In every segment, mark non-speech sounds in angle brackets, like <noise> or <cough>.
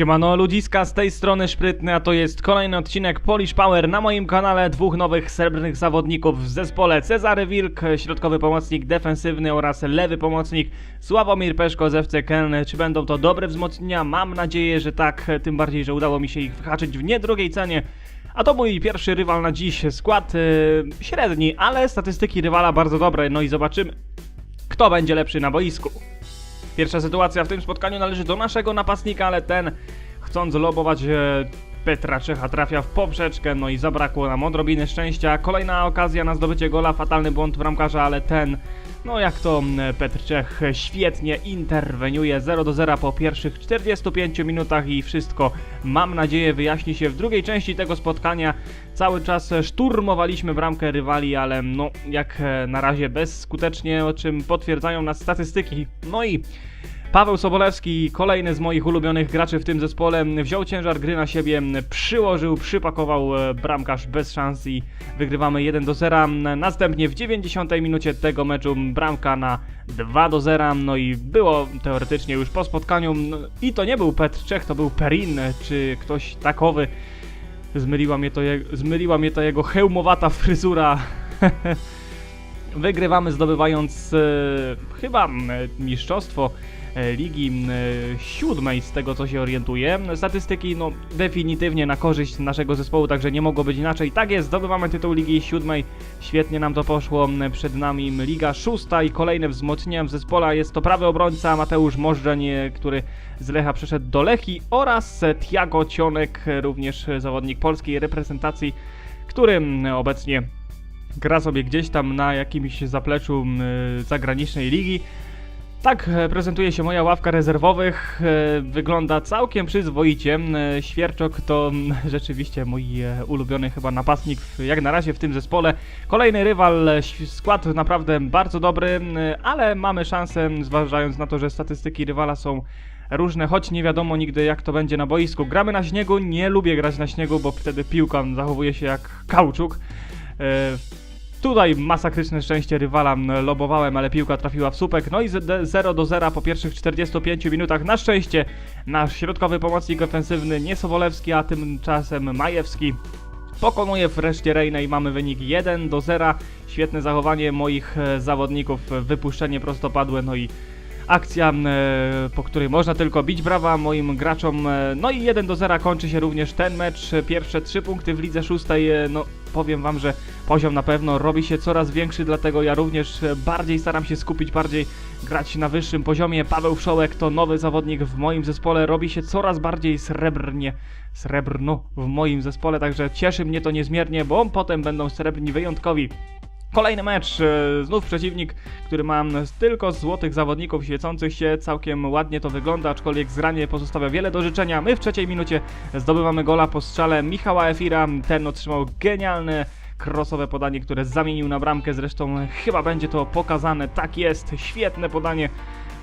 Siemano ludziska, z tej strony Szprytny, a to jest kolejny odcinek Polish Power na moim kanale dwóch nowych srebrnych zawodników w zespole Cezary Wilk, środkowy pomocnik defensywny oraz lewy pomocnik Sławomir Peszko z FC Keln. Czy będą to dobre wzmocnienia? Mam nadzieję, że tak, tym bardziej, że udało mi się ich wyhaczyć w niedrogiej cenie. A to mój pierwszy rywal na dziś, skład yy, średni, ale statystyki rywala bardzo dobre, no i zobaczymy kto będzie lepszy na boisku. Pierwsza sytuacja w tym spotkaniu należy do naszego napastnika, ale ten, chcąc lobować e, Petra Czecha, trafia w poprzeczkę, no i zabrakło nam odrobiny szczęścia. Kolejna okazja na zdobycie gola, fatalny błąd bramkarza, ale ten, no jak to m, Petr Czech świetnie interweniuje 0 do 0 po pierwszych 45 minutach i wszystko, mam nadzieję, wyjaśni się w drugiej części tego spotkania. Cały czas szturmowaliśmy bramkę rywali, ale no jak na razie bezskutecznie, o czym potwierdzają nas statystyki. No i Paweł Sobolewski, kolejny z moich ulubionych graczy w tym zespole, wziął ciężar gry na siebie, przyłożył, przypakował e, bramkarz bez szans i wygrywamy 1 do 0. Następnie w 90 minucie tego meczu bramka na 2 do 0. No i było teoretycznie już po spotkaniu. no I to nie był Petr Czech, to był Perin, czy ktoś takowy. Zmyliła mnie to, je, zmyliła mnie to jego hełmowata fryzura. <laughs> Wygrywamy zdobywając e, chyba mistrzostwo e, ligi e, siódmej z tego co się orientuję. Statystyki no definitywnie na korzyść naszego zespołu, także nie mogło być inaczej. Tak jest, zdobywamy tytuł ligi siódmej. Świetnie nam to poszło. Przed nami liga szósta i kolejne wzmocnienia w zespole. Jest to prawy obrońca Mateusz Możdżeń, który z Lecha przeszedł do Lechi oraz Tiago Cionek, również zawodnik polskiej reprezentacji, który m, obecnie gra sobie gdzieś tam na jakimś zapleczu zagranicznej ligi. Tak e, prezentuje się moja ławka rezerwowych. e, Wygląda całkiem przyzwoicie. Świerczok to <laughs> rzeczywiście mój e, ulubiony chyba napastnik jak na razie w tym zespole. Kolejny rywal, skład naprawdę bardzo dobry, ale mamy szansę, zważając na to, że statystyki rywala są różne, choć nie wiadomo nigdy jak to będzie na boisku. Gramy na śniegu, nie lubię grać na śniegu, bo wtedy piłka zachowuje się jak kauczuk. E, Tutaj masakryczne szczęście rywala lobowałem, ale piłka trafiła w słupek. No i z- 0 do 0 po pierwszych 45 minutach. Na szczęście nasz środkowy pomocnik ofensywny nie Sobolewski, a tymczasem Majewski pokonuje wreszcie Rejna i mamy wynik 1 do 0. Świetne zachowanie moich e, zawodników, wypuszczenie prostopadłe, no i akcja, e, po której można tylko bić brawa moim graczom. e, No i 1 do 0 kończy się również ten mecz. Pierwsze 3 punkty w lidze szóstej. e, No powiem wam, że poziom na pewno robi się coraz większy, dlatego ja również bardziej staram się skupić, bardziej grać na wyższym poziomie. Paweł Wszołek to nowy zawodnik w moim zespole, robi się coraz bardziej srebrnie, srebrno w moim zespole, także cieszy mnie to niezmiernie, bo potem będą srebrni wyjątkowi. Kolejny mecz, e, znów przeciwnik, który ma tylko złotych zawodników świecących się, całkiem ładnie to wygląda, aczkolwiek zgranie pozostawia wiele do życzenia. My w trzeciej minucie zdobywamy gola po strzale Michała Efira, ten otrzymał genialne krosowe podanie, które zamienił na bramkę, zresztą chyba będzie to pokazane, tak jest, świetne podanie,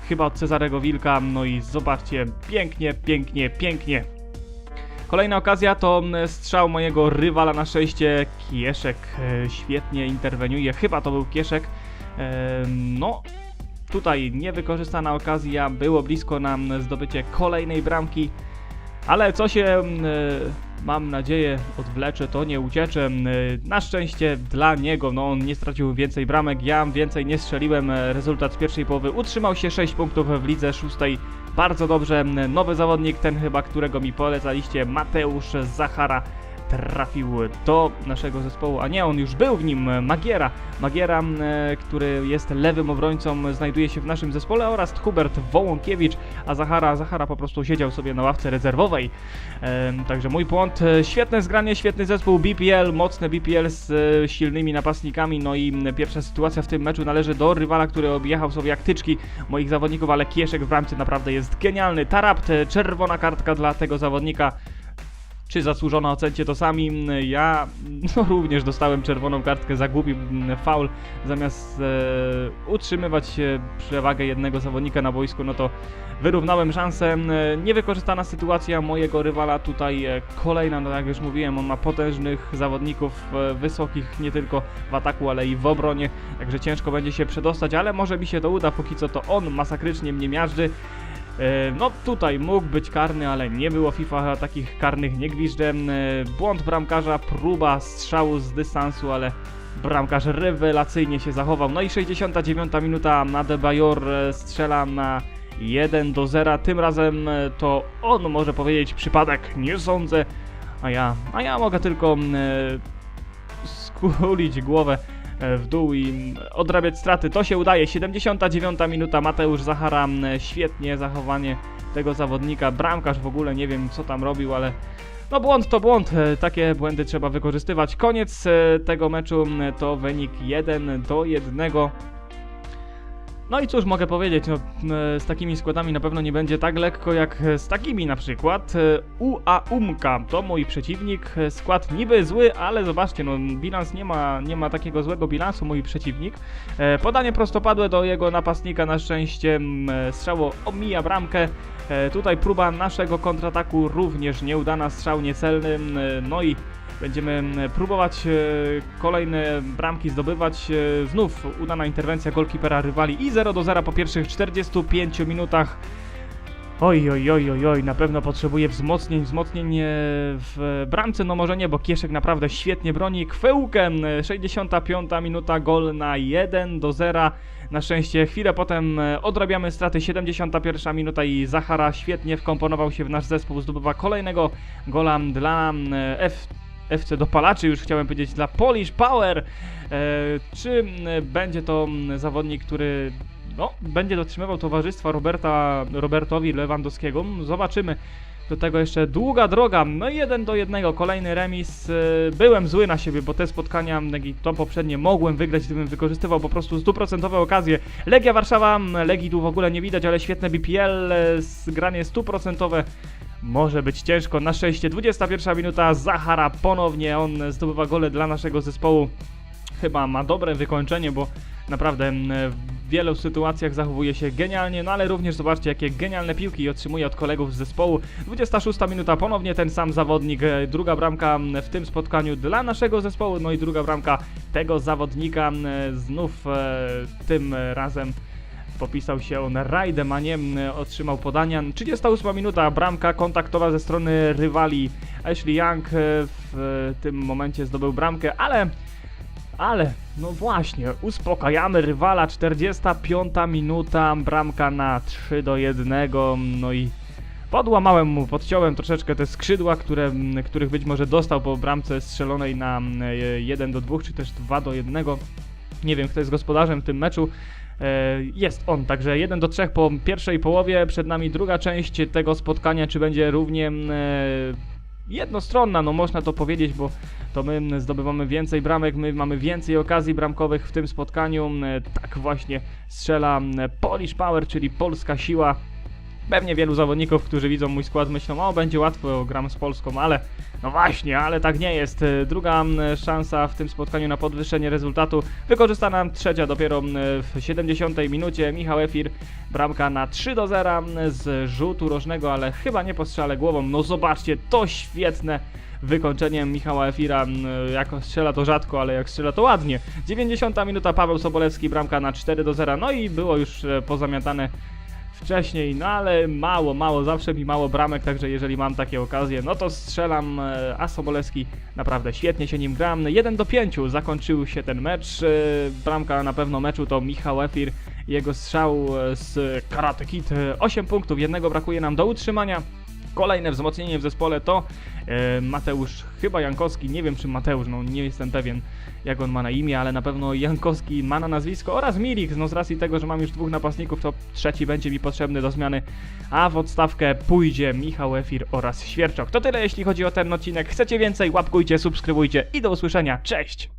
chyba od Cezarego Wilka, no i zobaczcie, pięknie, pięknie, pięknie. Kolejna okazja to mm, strzał mojego rywala na szczęście. Kieszek e, świetnie interweniuje. Chyba to był Kieszek. E, No, tutaj niewykorzystana okazja. Było blisko nam zdobycie kolejnej bramki. Ale co się, mm, e, mam nadzieję, odwlecze, to nie uciecze. Mm, Na szczęście dla niego, no on nie stracił więcej bramek, ja więcej nie strzeliłem. Rezultat pierwszej połowy utrzymał się 6 punktów w lidze szóstej. Bardzo dobrze, nowy zawodnik, ten chyba, którego mi polecaliście, Mateusz Zachara trafił do naszego zespołu, a nie, on już był w nim, Magiera. Magiera, który jest lewym obrońcą, znajduje się w naszym zespole oraz Hubert Wołąkiewicz, a Zachara, Zachara po prostu siedział sobie na ławce rezerwowej. Także mój błąd. Świetne zgranie, świetny zespół BPL, mocne BPL z e, silnymi napastnikami. No i pierwsza sytuacja w tym meczu należy do rywala, który objechał sobie jak tyczki moich zawodników, ale Kieszek w bramce naprawdę jest genialny. Tarapt, e, czerwona kartka dla tego zawodnika. Czy zasłużona ocencie to sami? Mm, Ja <laughs> no, również dostałem czerwoną kartkę za głupi mm, faul. Zamiast e, utrzymywać e, przewagę jednego zawodnika na boisku, no to wyrównałem szansę. E, Niewykorzystana sytuacja mojego rywala tutaj e, kolejna, no jak już mówiłem, on ma potężnych zawodników, wysokich nie tylko w ataku, ale i w obronie, także ciężko będzie się przedostać, ale może mi się to uda, póki co to on masakrycznie mnie miażdży. E, No tutaj mógł być karny, ale nie było FIFA takich karnych nie. E, Błąd bramkarza, próba strzału z dystansu, ale bramkarz rewelacyjnie się zachował. No i 69 minuta Nadebayor e, strzela na 1 do 0. Tym razem to on może powiedzieć przypadek, nie sądzę. A ja, a ja mogę tylko skulić głowę w dół i odrabiać straty. To się udaje. 79 minuta Mateusz Zachara. m, Świetnie zachowanie tego zawodnika. Bramkarz w ogóle nie wiem co tam robił, ale no błąd to błąd. E, Takie błędy trzeba wykorzystywać. Koniec e, tego meczu m, to wynik 1 do 1. No i cóż mogę powiedzieć, no, m, z takimi składami na pewno nie będzie tak lekko jak z takimi na przykład. E, UA Umka to mój przeciwnik, e, skład niby zły, ale zobaczcie, no bilans nie ma, nie ma takiego złego bilansu mój przeciwnik. E, Podanie prostopadłe do jego napastnika na szczęście e, strzało omija bramkę. E, Tutaj próba naszego kontrataku również nieudana, strzał niecelny, e, no i Będziemy mm, próbować e, kolejne bramki zdobywać. E, Znów udana interwencja golkipera rywali i 0 do 0 po pierwszych 45 minutach. Oj, oj, oj, oj, oj, na pewno potrzebuje wzmocnień, wzmocnień e, w bramce, no może nie, bo Kieszek naprawdę świetnie broni. Kwełkiem, e, 65 minuta, gol na 1 do 0. Na szczęście chwilę potem odrabiamy straty, 71 minuta i Zachara świetnie wkomponował się w nasz zespół, zdobywa kolejnego gola dla e, F FC Dopalaczy, już chciałem powiedzieć dla Polish Power. E, czy będzie to zawodnik, który no, będzie dotrzymywał towarzystwa Roberta, Robertowi Lewandowskiego? Zobaczymy. Do tego jeszcze długa droga. No jeden do jednego, kolejny remis. E, Byłem zły na siebie, bo te spotkania, to poprzednie, mogłem wygrać, gdybym wykorzystywał po prostu stuprocentowe okazje. Legia Warszawa, Legii tu w ogóle nie widać, ale świetne BPL, e, zgranie stuprocentowe. Może być ciężko. Na szczęście 21 minuta. Zachara ponownie. On zdobywa gole dla naszego zespołu. Chyba ma dobre wykończenie, bo naprawdę mm, w wielu sytuacjach zachowuje się genialnie. No ale również zobaczcie, jakie genialne piłki otrzymuje od kolegów z zespołu. 26 minuta. Ponownie ten sam zawodnik. E, Druga bramka mm, w tym spotkaniu dla naszego zespołu. No i druga bramka tego zawodnika. mm, Znów e, tym razem popisał się on rajdem, a nie otrzymał podania. 38 minuta, bramka kontaktowa ze strony rywali. Ashley Young e, w tym momencie zdobył bramkę, ale ale, no właśnie, uspokajamy rywala, 45 minuta, bramka na 3 do 1, no i podłamałem mu, podciąłem troszeczkę te skrzydła, które, których być może dostał po bramce strzelonej na m, e, 1 do 2, czy też 2 do 1. Nie wiem, kto jest gospodarzem w tym meczu. E, Jest on, także 1 do 3 po pierwszej połowie. Przed nami druga część tego spotkania. Czy będzie równie mm, e, jednostronna? No można to powiedzieć, bo to my zdobywamy więcej bramek, my mamy więcej okazji bramkowych w tym spotkaniu. Mm, Tak właśnie strzela mm, Polish Power, czyli polska siła. Pewnie wielu zawodników, którzy widzą mój skład, myślą, o będzie łatwo, gram z Polską, ale no właśnie, ale tak nie jest. E, Druga szansa w tym spotkaniu na podwyższenie rezultatu, wykorzystana trzecia dopiero w 70 minucie. Michał Efir, bramka na 3 do 0 mm, z rzutu rożnego, ale chyba nie po strzale głową. No zobaczcie, to świetne wykończenie Michała Efira. Jak strzela to rzadko, ale jak strzela to ładnie. 90 minuta, Paweł Sobolewski, bramka na 4 do 0. No i było już e, pozamiatane wcześniej, no ale mało, mało, zawsze mi mało bramek, także jeżeli mam takie okazje, no to strzelam, e, a Sobolewski naprawdę świetnie się nim gram. 1 do 5 zakończył się ten mecz, e, bramka na pewno meczu to Michał Efir, jego strzał e, z Karate Kid, E, 8 punktów, jednego brakuje nam do utrzymania. Kolejne wzmocnienie w zespole to e, Mateusz, chyba Jankowski, nie wiem czy Mateusz, no nie jestem pewien jak on ma na imię, ale na pewno Jankowski ma na nazwisko oraz Milik, no z racji tego, że mam już dwóch napastników, to trzeci będzie mi potrzebny do zmiany, a w odstawkę pójdzie Michał Efir oraz Świerczok. To tyle jeśli chodzi o ten odcinek, chcecie więcej, łapkujcie, subskrybujcie i do usłyszenia, cześć!